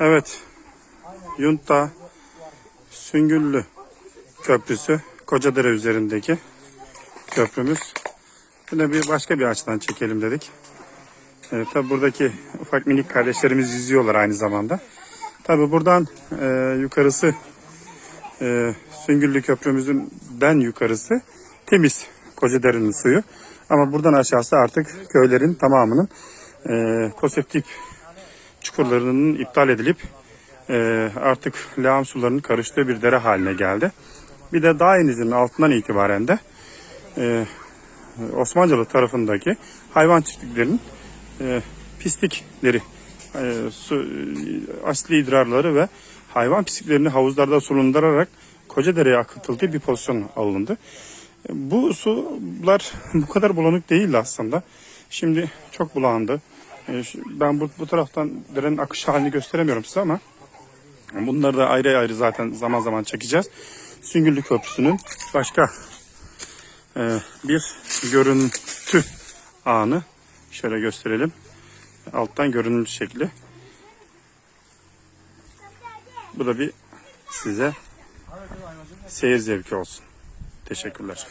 Evet. Yunta Süngüllü Köprüsü Kocadere üzerindeki köprümüz. Yine bir başka bir açıdan çekelim dedik. Evet, tabi buradaki ufak minik kardeşlerimiz izliyorlar aynı zamanda. Tabi buradan e, yukarısı e, Süngüllü Köprümüzden yukarısı temiz Kocadere'nin suyu. Ama buradan aşağısı artık köylerin tamamının e, konseptif çukurlarının iptal edilip e, artık lağım sularının karıştığı bir dere haline geldi. Bir de dağ inizinin altından itibaren de e, Osmanlıcalı tarafındaki hayvan çiftliklerinin e, pislikleri, e, su, e, asli idrarları ve hayvan pisliklerini havuzlarda sulundurarak Kocadere'ye akıtıldığı bir pozisyon alındı. Bu sular bu kadar bulanık değildi aslında. Şimdi çok bulandı. E, şu- Ben bu, bu taraftan derenin akış halini gösteremiyorum size ama bunları da ayrı ayrı zaten zaman zaman çekeceğiz. Süngüllü Köprüsü'nün başka e, bir görüntü anı şöyle gösterelim. Alttan görünüm şekli. Bu da bir size seyir zevki olsun. Teşekkürler.